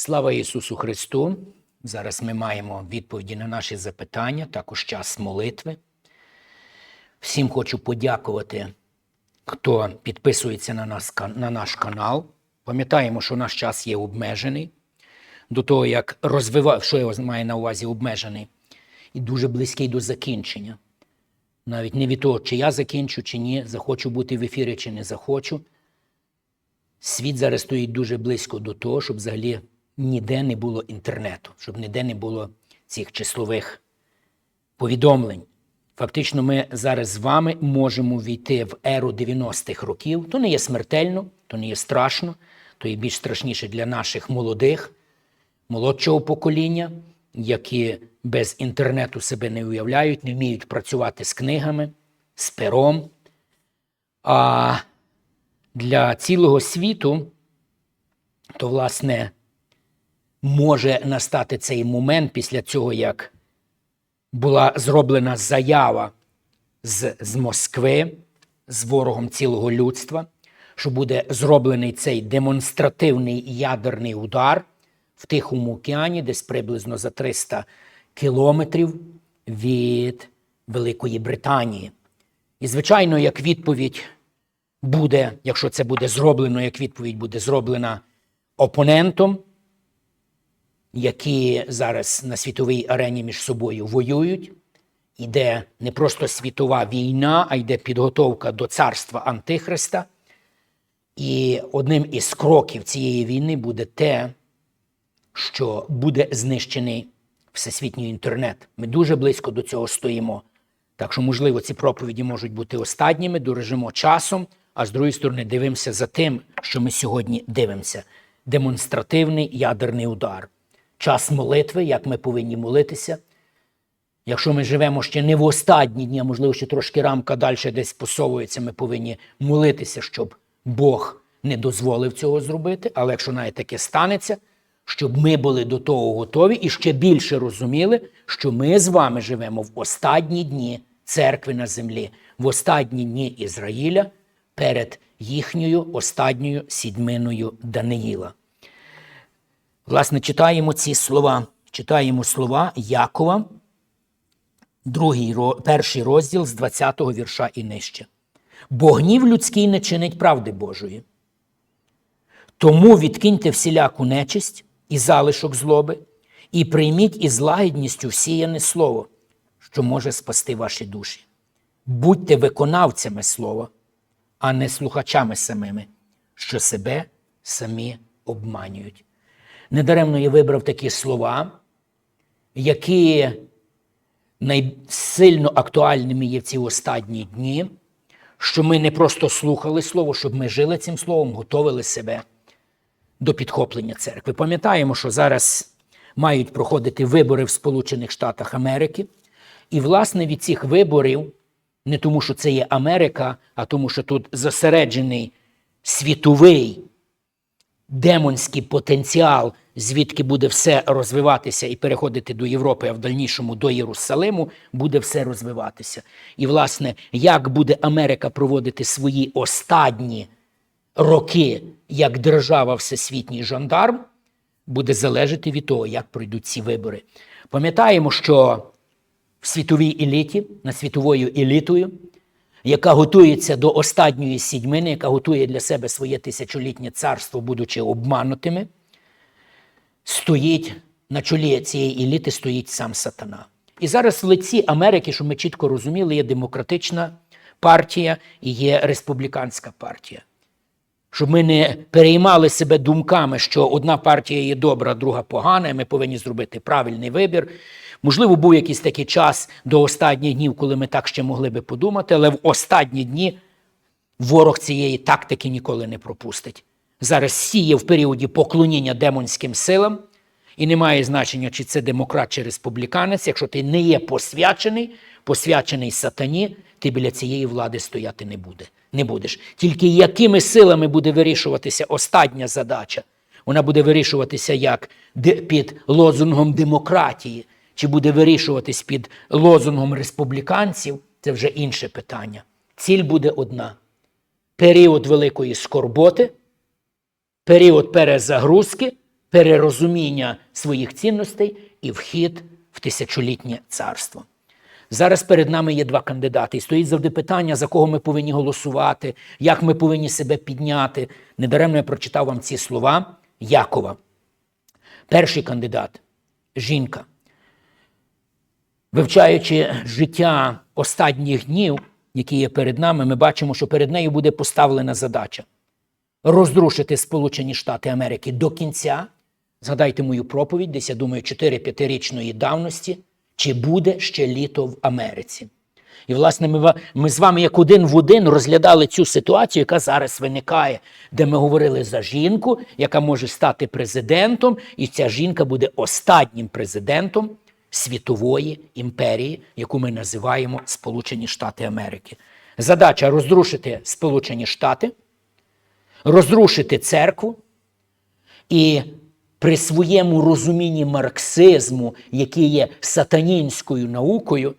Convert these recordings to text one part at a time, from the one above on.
Слава Ісусу Христу! Зараз ми маємо відповіді на наші запитання, також час молитви. Всім хочу подякувати, хто підписується на, нас, на наш канал. Пам'ятаємо, що наш час є обмежений. До того, як розвивав, що я маю на увазі обмежений, і дуже близький до закінчення. Навіть не від того, чи я закінчу, чи ні, захочу бути в ефірі, чи не захочу. Світ зараз стоїть дуже близько до того, щоб взагалі ніде не було інтернету, щоб ніде не було цих числових повідомлень. Фактично, ми зараз з вами можемо війти в еру 90-х років. То не є смертельно, то не є страшно, то є більш страшніше для наших молодих, молодшого покоління, які без інтернету себе не уявляють, не вміють працювати з книгами, з пером. А для цілого світу, то, власне, може настати цей момент після цього, як була зроблена заява з, з Москви, з ворогом цілого людства, що буде зроблений цей демонстративний ядерний удар в Тихому океані, десь приблизно за 300 кілометрів від Великої Британії. І, звичайно, як відповідь буде, якщо це буде зроблено, як відповідь буде зроблена опонентом, які зараз на світовій арені між собою воюють. Іде не просто світова війна, а йде підготовка до царства Антихриста. І одним із кроків цієї війни буде те, що буде знищений всесвітній інтернет. Ми дуже близько до цього стоїмо. Так що, можливо, ці проповіді можуть бути останніми, дорожимо часом, а з другої сторони, дивимося за тим, що ми сьогодні дивимося: демонстративний ядерний удар. Час молитви, як ми повинні молитися. Якщо ми живемо ще не в останні дні, а можливо, ще трошки рамка далі десь посовується, ми повинні молитися, щоб Бог не дозволив цього зробити. Але якщо навіть таке станеться, щоб ми були до того готові і ще більше розуміли, що ми з вами живемо в останні дні церкви на землі, в останні дні Ізраїля перед їхньою останньою сідьминою Даниїла. Власне, читаємо ці слова. Читаємо слова Якова, другий, перший розділ з 20-го вірша і нижче. Бо гнів людський не чинить правди Божої. Тому відкиньте всіляку нечисть і залишок злоби, і прийміть із лагідністю всіяне слово, що може спасти ваші душі. Будьте виконавцями слова, а не слухачами самими, що себе самі обманюють. Недаремно я вибрав такі слова, які найсильно актуальними є в ці останні дні, що ми не просто слухали слово, щоб ми жили цим словом, готовили себе до підхоплення церкви. Пам'ятаємо, що зараз мають проходити вибори в Сполучених Штатах Америки, і, власне, від цих виборів, не тому, що це є Америка, а тому, що тут зосереджений світовий демонський потенціал, звідки буде все розвиватися і переходити до Європи, а в дальнішому до Єрусалиму, буде все розвиватися. І, власне, як буде Америка проводити свої останні роки як держава всесвітній жандарм, буде залежати від того, як пройдуть ці вибори. Пам'ятаємо, що в світовій еліті, над світовою елітою, яка готується до останньої сідьмини, яка готує для себе своє тисячолітнє царство, будучи обманутими, стоїть на чолі цієї еліти стоїть сам сатана. І зараз в лиці Америки, що ми чітко розуміли, є демократична партія і є республіканська партія. Щоб ми не переймали себе думками, що одна партія є добра, друга погана, і ми повинні зробити правильний вибір. Можливо, був якийсь такий час до останніх днів, коли ми так ще могли би подумати, але в останні дні ворог цієї тактики ніколи не пропустить. Зараз сіє в періоді поклоніння демонським силам, і немає значення, чи це демократ чи республіканець. Якщо ти не є посвячений, посвячений сатані, ти біля цієї влади стояти не буде. Не будеш. Тільки якими силами буде вирішуватися остання задача? Вона буде вирішуватися як під лозунгом демократії, чи буде вирішуватись під лозунгом республіканців, це вже інше питання. Ціль буде одна: період великої скорботи, період перезагрузки перерозуміння своїх цінностей і вхід в тисячолітнє царство. Зараз перед нами є два кандидати, і стоїть завжди питання, за кого ми повинні голосувати, як ми повинні себе підняти. Недаремно я прочитав вам ці слова Якова. Перший кандидат жінка. Вивчаючи життя останніх днів, які є перед нами, ми бачимо, що перед нею буде поставлена задача розрушити Сполучені Штати Америки до кінця. Згадайте мою проповідь, десь я думаю, 4-5-річної давності, чи буде ще літо в Америці. І, власне, ми, ми з вами як один в один розглядали цю ситуацію, яка зараз виникає, де ми говорили за жінку, яка може стати президентом, і ця жінка буде останнім президентом світової імперії, яку ми називаємо Сполучені Штати Америки. Задача розрушити Сполучені Штати, розрушити церкву і при своєму розумінні марксизму, який є сатанінською наукою,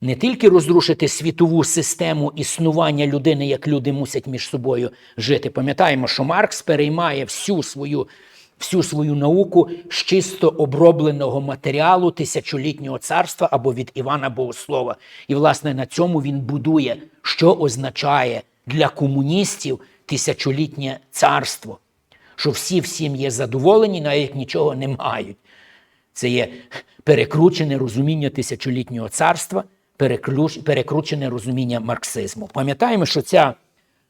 не тільки розрушити світову систему існування людини, як люди мусять між собою жити. Пам'ятаємо, що Маркс переймає всю свою, всю свою науку з чисто обробленого матеріалу тисячолітнього царства або від Івана Богослова. І, власне, на цьому він будує, що означає для комуністів тисячолітнє царство. Що всі всім є задоволені, навіть нічого не мають. Це є перекручене розуміння тисячолітнього царства, перекручене розуміння марксизму. Пам'ятаємо, що ця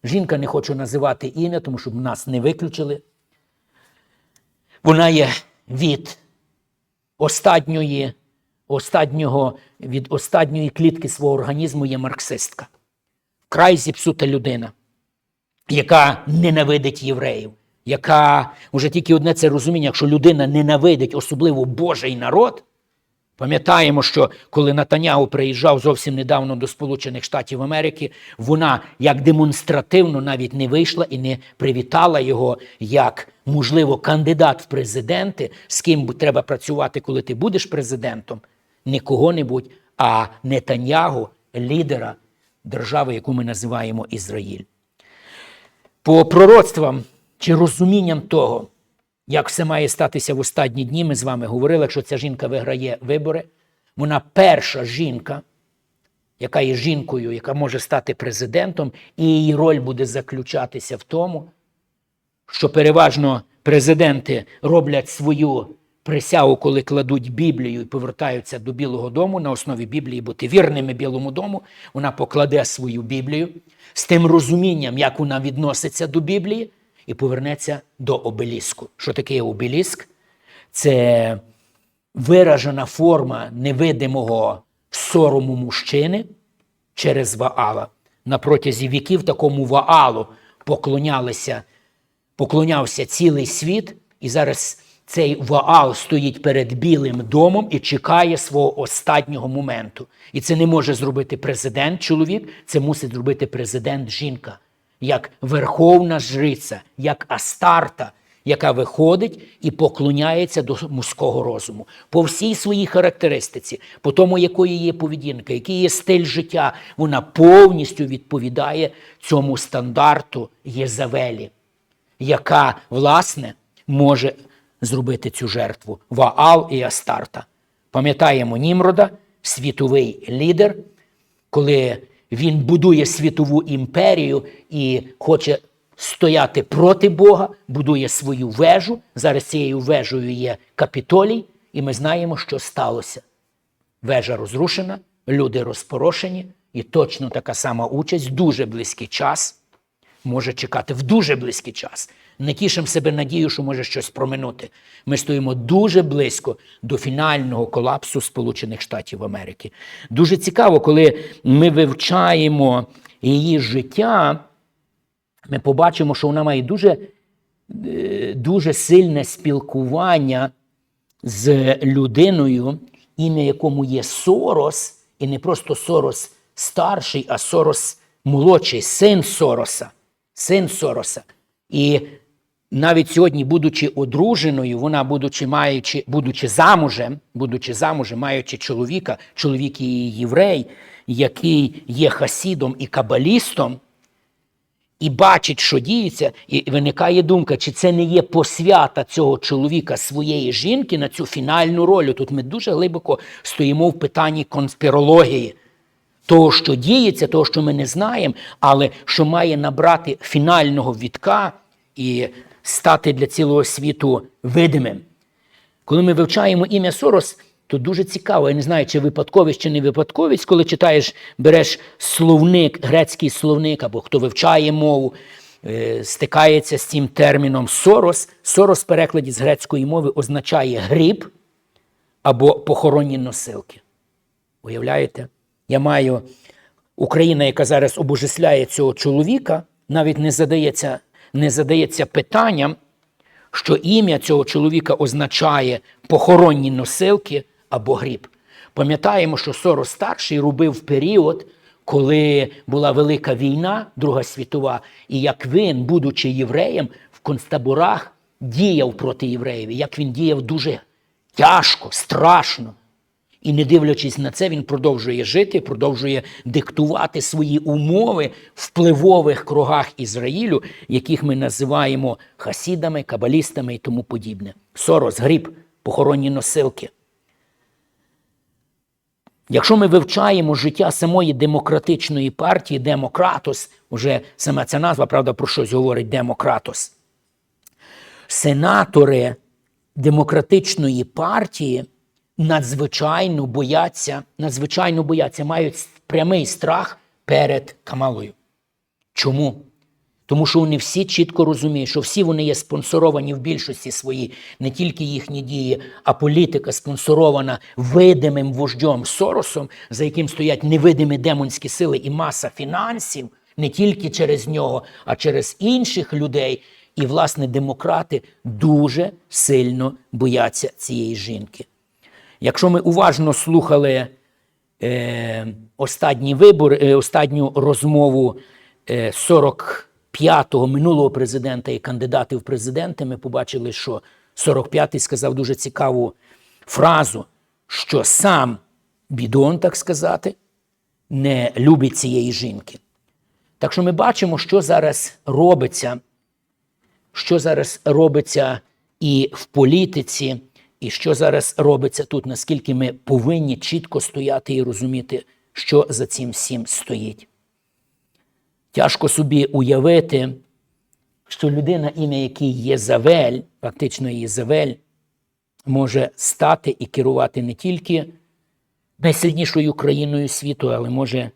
жінка не хочу називати ім'я, тому щоб нас не виключили. Вона є від останньої, останнього, від останньої клітки свого організму є марксистка. Вкрай зіпсута людина яка ненавидить євреїв, яка вже тільки одне це розуміння, якщо людина ненавидить особливо Божий народ. Пам'ятаємо, що коли Натаняу приїжджав зовсім недавно до Сполучених Штатів Америки, вона як демонстративно навіть не вийшла і не привітала його як, можливо, кандидат в президенти, з ким треба працювати, коли ти будеш президентом, не кого-небудь, а Нетаньягу, лідера держави, яку ми називаємо Ізраїль по пророцтвам чи розумінням того, як все має статися в останні дні, ми з вами говорили, якщо ця жінка виграє вибори, вона перша жінка, яка є жінкою, яка може стати президентом, і її роль буде заключатися в тому, що переважно президенти роблять свою присягу, коли кладуть Біблію і повертаються до Білого Дому на основі Біблії бути вірними Білому Дому, вона покладе свою Біблію з тим розумінням, як вона відноситься до Біблії, і повернеться до обеліску. Що таке обеліск? Це виражена форма невидимого сорому мужчини через Ваала. На протязі віків такому Ваалу поклонялися поклонявся цілий світ, і зараз цей Ваал стоїть перед Білим домом і чекає свого останнього моменту. І це не може зробити президент чоловік, це мусить зробити президент жінка, як верховна жриця, як Астарта, яка виходить і поклоняється до мужського розуму по всій своїй характеристиці, по тому, якої є поведінка, який є стиль життя, вона повністю відповідає цьому стандарту Єзавелі яка, власне, може зробити цю жертву Ваал і Астарта. Пам'ятаємо Німрода, світовий лідер, коли він будує світову імперію і хоче стояти проти Бога, будує свою вежу. Зараз цією вежею є Капітолій, і ми знаємо, що сталося. Вежа розрушена, люди розпорошені, і точно така сама участь, дуже близький час може чекати в дуже близький час. Не тішимо себе надію, що може щось проминути. Ми стоїмо дуже близько до фінального колапсу Сполучених Штатів Америки. Дуже цікаво, коли ми вивчаємо її життя, ми побачимо, що вона має дуже, е, дуже сильне спілкування з людиною, ім'я якому є Сорос, і не просто Сорос старший, а Сорос молодший, син Сороса. Син Сороса. І навіть сьогодні, будучи одруженою, вона, будучи маючи, будучи замужем, будучи замужем, маючи чоловіка, чоловік її єврей, який є хасідом і кабалістом, і бачить, що діється, і виникає думка, чи це не є посвята цього чоловіка своєї жінки на цю фінальну роль. Тут ми дуже глибоко стоїмо в питанні конспірології. Того, що діється, того, що ми не знаємо, але що має набрати фінального вітка і стати для цілого світу видимим. Коли ми вивчаємо ім'я Сорос, то дуже цікаво. Я не знаю, чи випадковість, чи не випадковість, коли читаєш, береш словник, грецький словник, або хто вивчає мову, е, стикається з цим терміном Сорос. Сорос в перекладі з грецької мови означає гріб або похоронні носилки. Уявляєте? Я маю Україна, яка зараз обожествляє цього чоловіка, навіть не задається, не задається питанням, що ім'я цього чоловіка означає похоронні носилки або гріб. Пам'ятаємо, що Сорос старший робив період, коли була велика війна, Друга світова, і як він, будучи євреєм, в концтаборах діяв проти євреїв, як він діяв дуже тяжко, страшно. І не дивлячись на це, він продовжує жити, продовжує диктувати свої умови в впливових кругах Ізраїлю, яких ми називаємо хасідами, кабалістами і тому подібне. Сорос, гріб, похоронні носилки. Якщо ми вивчаємо життя самої демократичної партії, Демократос, вже сама ця назва, правда, про щось говорить Демократос. Сенатори демократичної партії надзвичайно бояться, надзвичайно бояться, мають прямий страх перед Камалою. Чому? Тому що вони всі чітко розуміють, що всі вони є спонсоровані в більшості своїй, не тільки їхні дії, а політика спонсорована видимим вождем Соросом, за яким стоять невидимі демонські сили і маса фінансів, не тільки через нього, а через інших людей. І, власне, демократи дуже сильно бояться цієї жінки. Якщо ми уважно слухали е, останні вибори, е, останню розмову е, 45-го минулого президента і кандидатів в президенти, ми побачили, що 45-й сказав дуже цікаву фразу, що сам бідон, так сказати, не любить цієї жінки. Так що ми бачимо, що зараз робиться, що зараз робиться і в політиці. І що зараз робиться тут, наскільки ми повинні чітко стояти і розуміти, що за цим всім стоїть. Тяжко собі уявити, що людина, ім'я якій Єзавель, фактично Єзавель, може стати і керувати не тільки найсильнішою країною світу, але може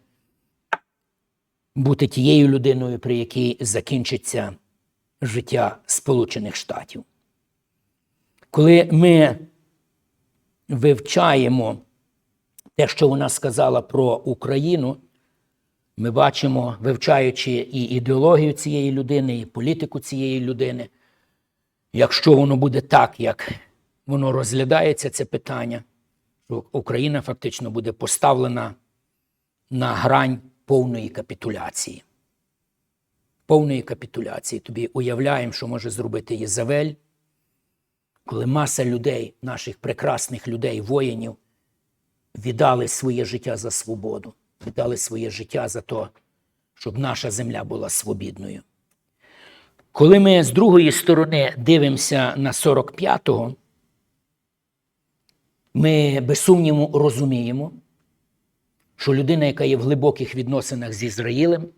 бути тією людиною, при якій закінчиться життя Сполучених Штатів. Коли ми вивчаємо те, що вона сказала про Україну, ми бачимо, вивчаючи і ідеологію цієї людини, і політику цієї людини, якщо воно буде так, як воно розглядається, це питання, що Україна фактично буде поставлена на грань повної капітуляції. Повної капітуляції. Тобі уявляємо, що може зробити Єзавель коли маса людей, наших прекрасних людей, воїнів, віддали своє життя за свободу, віддали своє життя за те, щоб наша земля була свобідною. Коли ми з другої сторони дивимося на 45-го, ми без сумніву розуміємо, що людина, яка є в глибоких відносинах з Ізраїлем,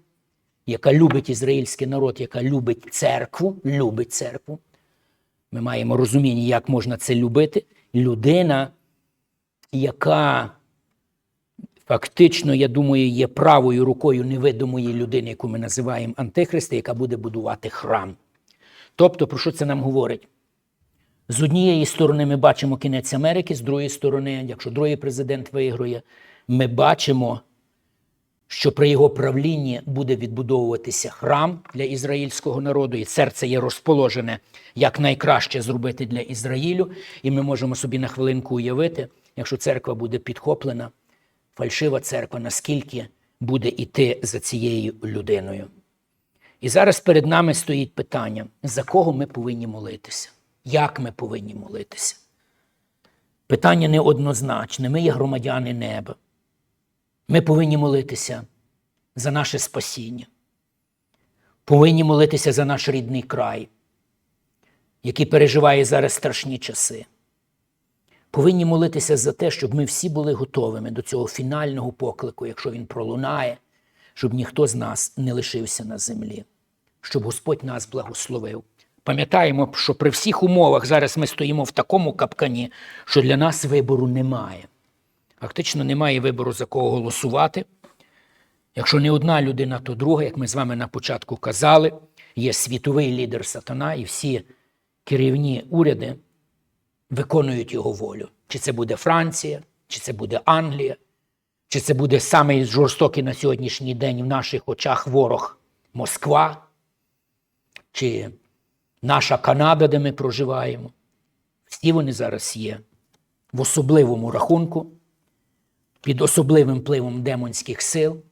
яка любить ізраїльський народ, яка любить церкву, любить церкву, ми маємо розуміння, як можна це любити. Людина, яка фактично, я думаю, є правою рукою невидимої людини, яку ми називаємо Антихриста, яка буде будувати храм. Тобто, про що це нам говорить? З однієї сторони, ми бачимо кінець Америки, з другої сторони, якщо другий президент виграє, ми бачимо що при його правлінні буде відбудовуватися храм для ізраїльського народу, і серце є розположене як найкраще зробити для Ізраїлю. І ми можемо собі на хвилинку уявити, якщо церква буде підхоплена, фальшива церква, наскільки буде йти за цією людиною. І зараз перед нами стоїть питання, за кого ми повинні молитися, як ми повинні молитися. Питання неоднозначне. Ми є громадяни неба. Ми повинні молитися за наше спасіння. Повинні молитися за наш рідний край, який переживає зараз страшні часи. Повинні молитися за те, щоб ми всі були готовими до цього фінального поклику, якщо він пролунає, щоб ніхто з нас не лишився на землі, щоб Господь нас благословив. Пам'ятаємо, що при всіх умовах зараз ми стоїмо в такому капкані, що для нас вибору немає. Фактично немає вибору за кого голосувати. Якщо не одна людина, то друга, як ми з вами на початку казали, є світовий лідер сатана, і всі керівні уряди виконують його волю. Чи це буде Франція, чи це буде Англія, чи це буде самий жорстокий на сьогоднішній день в наших очах ворог Москва, чи наша Канада, де ми проживаємо. Всі вони зараз є в особливому рахунку, під особливим впливом демонських сил.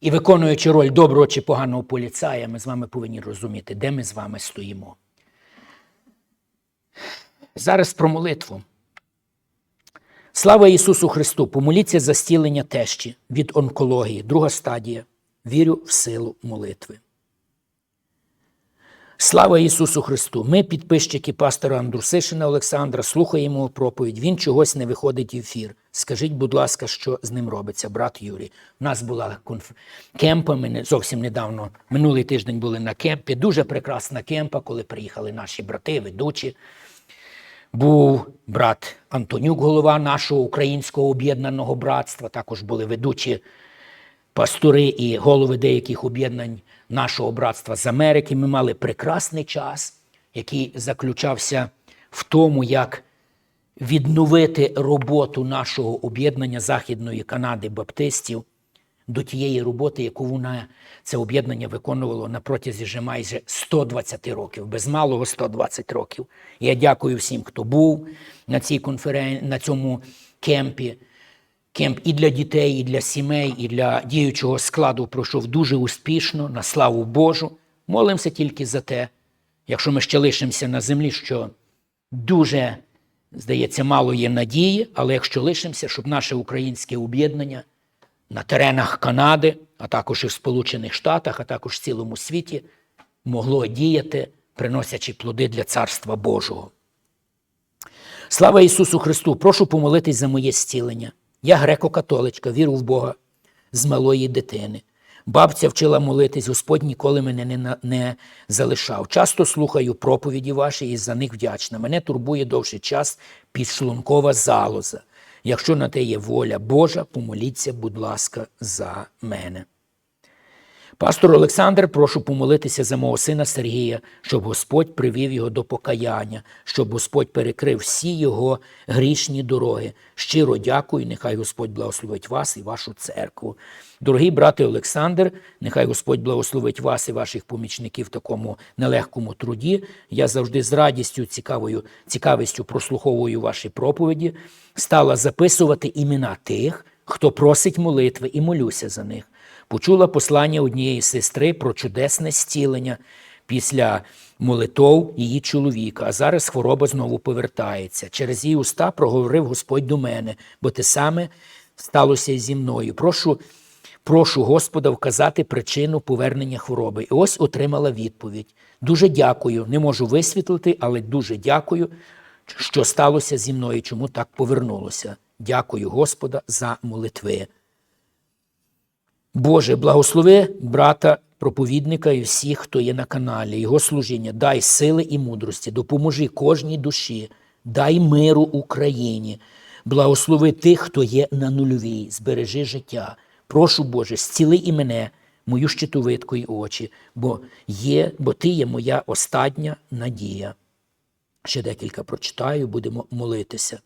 І виконуючи роль доброго чи поганого поліцая, ми з вами повинні розуміти, де ми з вами стоїмо. Зараз про молитву. Слава Ісусу Христу! Помоліться за стілення тещі від онкології, друга стадія. Вірю в силу молитви. Слава Ісусу Христу! Ми, підписчики пастора Андрусишина Олександра, слухаємо проповідь. Він чогось не виходить в ефір. Скажіть, будь ласка, що з ним робиться, брат Юрій. У нас була конф... кемпа, ми не- зовсім недавно, минулий тиждень були на кемпі. Дуже прекрасна кемпа, коли приїхали наші брати, ведучі. Був брат Антонюк, голова нашого українського об'єднаного братства. Також були ведучі пастори і голови деяких об'єднань нашого братства з Америки. Ми мали прекрасний час, який заключався в тому, як відновити роботу нашого об'єднання Західної Канади Баптистів до тієї роботи, яку вона це об'єднання виконувало на протязі вже майже 120 років, без малого 120 років. Я дякую всім, хто був на цій конферен... на цьому кемпі. Кемп і для дітей, і для сімей, і для діючого складу пройшов дуже успішно, на славу Божу. Молимося тільки за те, якщо ми ще лишимося на землі, що дуже, здається, мало є надії, але якщо лишимося, щоб наше українське об'єднання на теренах Канади, а також і в Сполучених Штатах, а також в цілому світі, могло діяти, приносячи плоди для Царства Божого. Слава Ісусу Христу! Прошу помолитись за моє зцілення. Я греко-католичка, віру в Бога з малої дитини. Бабця вчила молитись, Господь ніколи мене не, не залишав. Часто слухаю проповіді ваші і за них вдячна. Мене турбує довший час підшлункова залоза. Якщо на те є воля Божа, помоліться, будь ласка, за мене. Пастор Олександр, прошу помолитися за мого сина Сергія, щоб Господь привів його до покаяння, щоб Господь перекрив всі його грішні дороги. Щиро дякую, нехай Господь благословить вас і вашу церкву. Дорогий брате Олександр, нехай Господь благословить вас і ваших помічників в такому нелегкому труді. Я завжди з радістю, цікавою, цікавістю прослуховую ваші проповіді, стала записувати імена тих, хто просить молитви і молюся за них почула послання однієї сестри про чудесне зцілення після молитов її чоловіка, а зараз хвороба знову повертається. Через її уста проговорив Господь до мене, бо те саме сталося зі мною. Прошу, прошу Господа вказати причину повернення хвороби. І ось отримала відповідь. Дуже дякую. Не можу висвітлити, але дуже дякую, що сталося зі мною, чому так повернулося. Дякую Господа за молитви. Боже, благослови брата проповідника і всіх, хто є на каналі, його служіння. Дай сили і мудрості, допоможи кожній душі, дай миру Україні, благослови тих, хто є на нульовій, збережи життя. Прошу Боже, зціли і мене, мою щитовидку і очі, бо є, бо ти є моя остання надія. Ще декілька прочитаю, будемо молитися.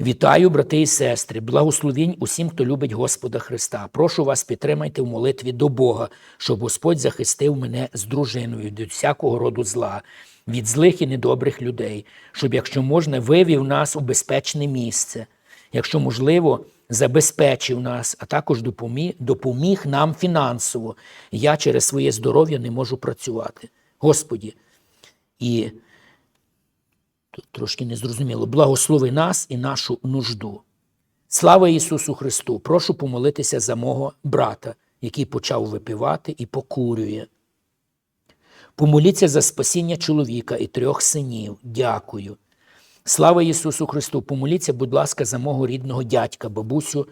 Вітаю, брати і сестри, благословінь усім, хто любить Господа Христа. Прошу вас, підтримайте в молитві до Бога, щоб Господь захистив мене з дружиною від всякого роду зла, від злих і недобрих людей, щоб, якщо можна, вивів нас у безпечне місце, якщо можливо, забезпечив нас, а також допоміг, допоміг нам фінансово. Я через своє здоров'я не можу працювати. Господі, і Тут трошки незрозуміло. Благослови нас і нашу нужду. Слава Ісусу Христу! Прошу помолитися за мого брата, який почав випивати і покурює. Помоліться за спасіння чоловіка і трьох синів. Дякую. Слава Ісусу Христу! Помоліться, будь ласка, за мого рідного дядька, бабусю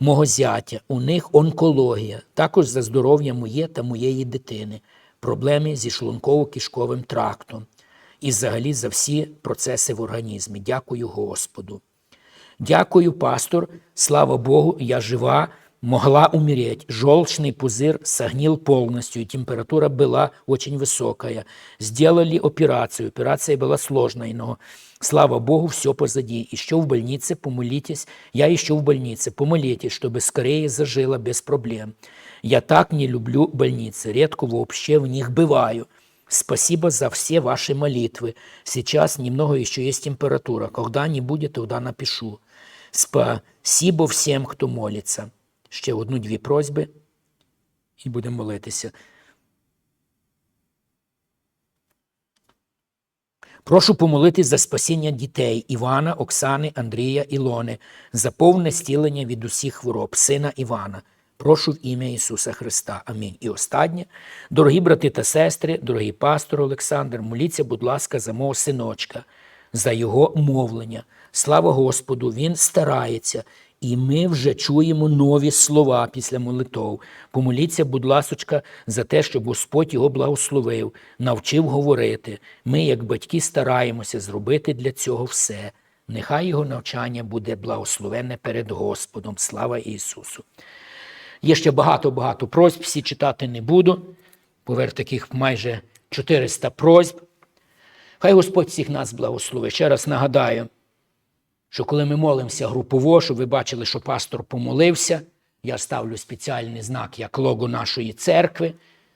мого зятя. У них онкологія, також за здоров'я моє та моєї дитини, проблеми зі шлунково-кишковим трактом і взагалі за всі процеси в організмі. Дякую Господу. Дякую, пастор. Слава Богу, я жива, могла умереть. Желчный пузырь согнил полностью, и температура была очень высокая. Сделали операцию. Операция была сложной, но слава Богу, все позади. Еще в больнице, помолитесь. Я еще в больнице. Помолитесь, чтобы скорее зажила без проблем. Я так не люблю больницы. Редко вообще в них бываю. Спасибо за все ваши молитвы. Сейчас немного еще есть температура. Когда не будет, тогда напишу. Спасибо всем, хто молиться. Ще одну-дві просьби і будемо молитися. Прошу помолитись за спасіння дітей Івана, Оксани, Андрія, Ілони, за повне стілення від усіх хвороб, сина Івана. Прошу в ім'я Ісуса Христа. Амінь. І останнє. Дорогі брати та сестри, дорогий пастор Олександр, моліться, будь ласка, за мого синочка, за його мовлення. Слава Господу, він старається. І ми вже чуємо нові слова після молитов. Помоліться, будь ласочка, за те, щоб Господь його благословив, навчив говорити. Ми, як батьки, стараємося зробити для цього все. Нехай його навчання буде благословенне перед Господом. Слава Ісусу! Є ще багато-багато просьб, всі читати не буду. Повер таких майже 400 просьб. Хай Господь всіх нас благословить. Ще раз нагадаю, що коли ми молимося групово, щоб ви бачили, що пастор помолився, я ставлю спеціальний знак як лого нашої церкви,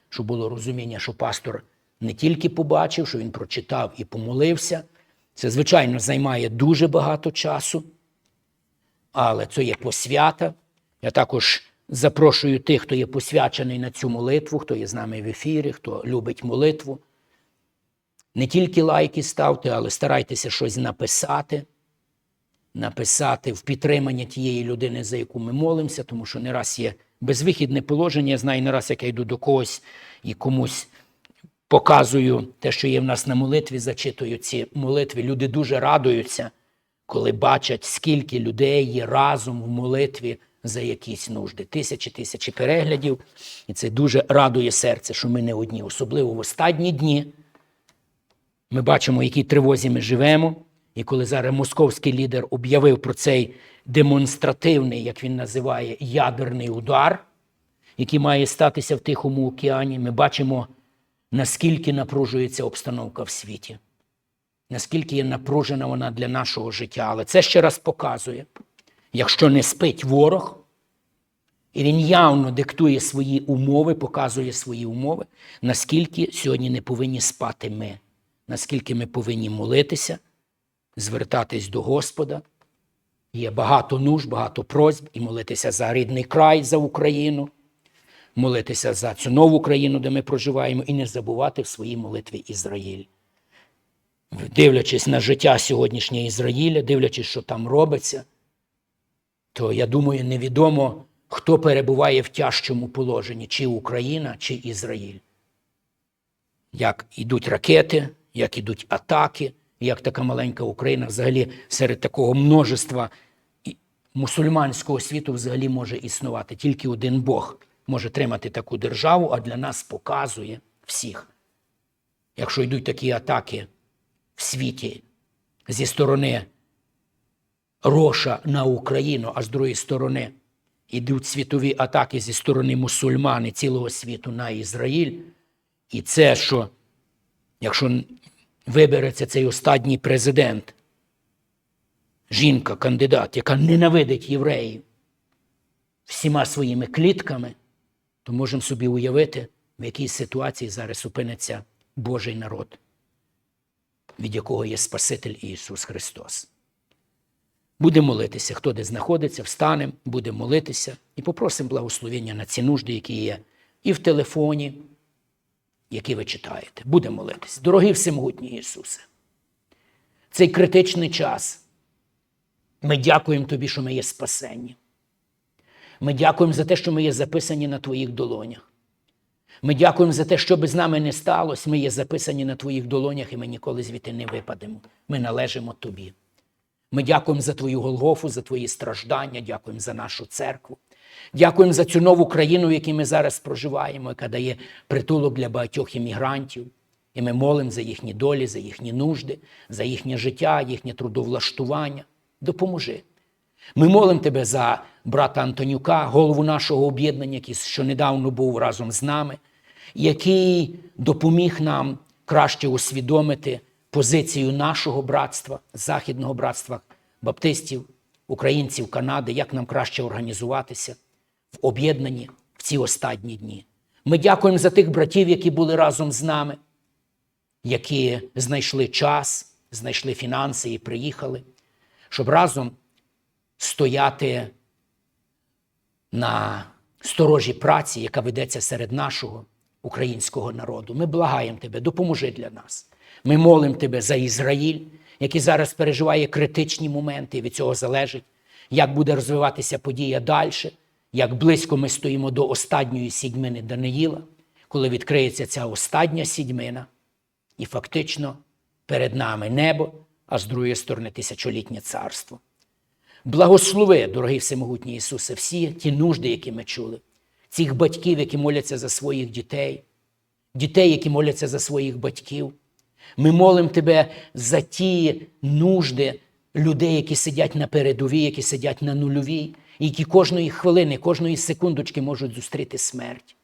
щоб було розуміння, що пастор не тільки побачив, що він прочитав і помолився. Це, звичайно, займає дуже багато часу, але це є посвята. Я також запрошую тих, хто є посвячений на цю молитву, хто є з нами в ефірі, хто любить молитву. Не тільки лайки ставте, але старайтеся щось написати написати в підтримання тієї людини, за яку ми молимося, тому що не раз є безвихідне положення. Я знаю не раз, як я йду до когось і комусь показую те, що є в нас на молитві, зачитую ці молитви. Люди дуже радуються, коли бачать, скільки людей є разом в молитві за якісь нужди. Тисячі тисячі переглядів. І це дуже радує серце, що ми не одні, особливо в останні дні. Ми бачимо, в якій тривозі ми живемо. І коли зараз московський лідер об'явив про цей демонстративний, як він називає, ядерний удар, який має статися в Тихому океані, ми бачимо, наскільки напружується обстановка в світі, наскільки є напружена вона для нашого життя. Але це ще раз показує, якщо не спить ворог, і він явно диктує свої умови, показує свої умови, наскільки сьогодні не повинні спати ми, наскільки ми повинні молитися звертатись до Господа. Є багато нуж, багато просьб і молитися за рідний край, за Україну, молитися за цю нову країну, де ми проживаємо, і не забувати в своїй молитві Ізраїль. Дивлячись на життя сьогоднішнього Ізраїля, дивлячись, що там робиться, то я думаю, невідомо, хто перебуває в тяжчому положенні, чи Україна, чи Ізраїль. Як йдуть ракети, як ідуть атаки як така маленька Україна взагалі серед такого множества мусульманського світу взагалі може існувати. Тільки один Бог може тримати таку державу, а для нас показує всіх. Якщо йдуть такі атаки в світі зі сторони Роша на Україну, а з другої сторони йдуть світові атаки зі сторони мусульман і цілого світу на Ізраїль. І це, що якщо вибереться цей останній президент, жінка, кандидат, яка ненавидить євреїв всіма своїми клітками, то можемо собі уявити, в якій ситуації зараз опиниться Божий народ, від якого є Спаситель Ісус Христос. Будемо молитися, хто де знаходиться, встанемо, будемо молитися і попросимо благословення на ці нужди, які є і в телефоні які ви читаєте. Будемо молитись. Дорогий Всемогутній Ісусе, цей критичний час. Ми дякуємо Тобі, що ми є спасенні. Ми дякуємо за те, що ми є записані на Твоїх долонях. Ми дякуємо за те, що би з нами не сталося. Ми є записані на твоїх долонях, і ми ніколи звідти не випадемо. Ми належимо тобі. Ми дякуємо за твою Голгофу, за твої страждання, дякуємо за нашу церкву. Дякуємо за цю нову країну, в якій ми зараз проживаємо, яка дає притулок для багатьох іммігрантів. І ми молимо за їхні долі, за їхні нужди, за їхнє життя, їхнє трудовлаштування. Допоможи. Ми молимо тебе за брата Антонюка, голову нашого об'єднання, який що недавно був разом з нами, який допоміг нам краще усвідомити позицію нашого братства, західного братства баптистів, українців Канади, як нам краще організуватися в об'єднанні в ці останні дні. Ми дякуємо за тих братів, які були разом з нами, які знайшли час, знайшли фінанси і приїхали, щоб разом стояти на сторожі праці, яка ведеться серед нашого українського народу. Ми благаємо тебе, допоможи для нас. Ми молимо тебе за Ізраїль, який зараз переживає критичні моменти, і від цього залежить, як буде розвиватися подія далі, як близько ми стоїмо до останньої сідьмини Даниїла, коли відкриється ця остання сідьмина, і фактично перед нами небо, а з другої сторони тисячолітнє царство. Благослови, дорогий всемогутній Ісусе, всі ті нужди, які ми чули, цих батьків, які моляться за своїх дітей, дітей, які моляться за своїх батьків. Ми молимо Тебе за ті нужди людей, які сидять на передовій, які сидять на нульовій, які кожної хвилини, кожної секундочки можуть зустріти смерть.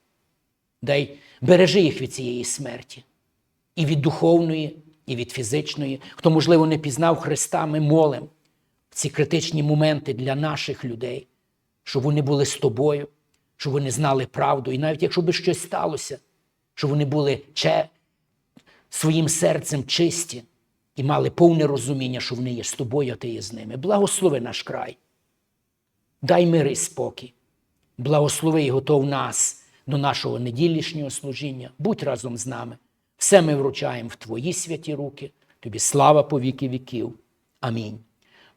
Дай бережи їх від цієї смерті, і від духовної, і від фізичної. Хто, можливо, не пізнав Христа, ми молимо ці критичні моменти для наших людей, щоб вони були з тобою, щоб вони знали правду. І навіть якщо би щось сталося, щоб вони були че, своїм серцем чисті і мали повне розуміння, що вони є з тобою, а ти є з ними. Благослови наш край. Дай мир і спокій. Благослови і готов нас до нашого неділішнього служіння. Будь разом з нами. Все ми вручаємо в Твої святі руки. Тобі слава по віки віків. Амінь.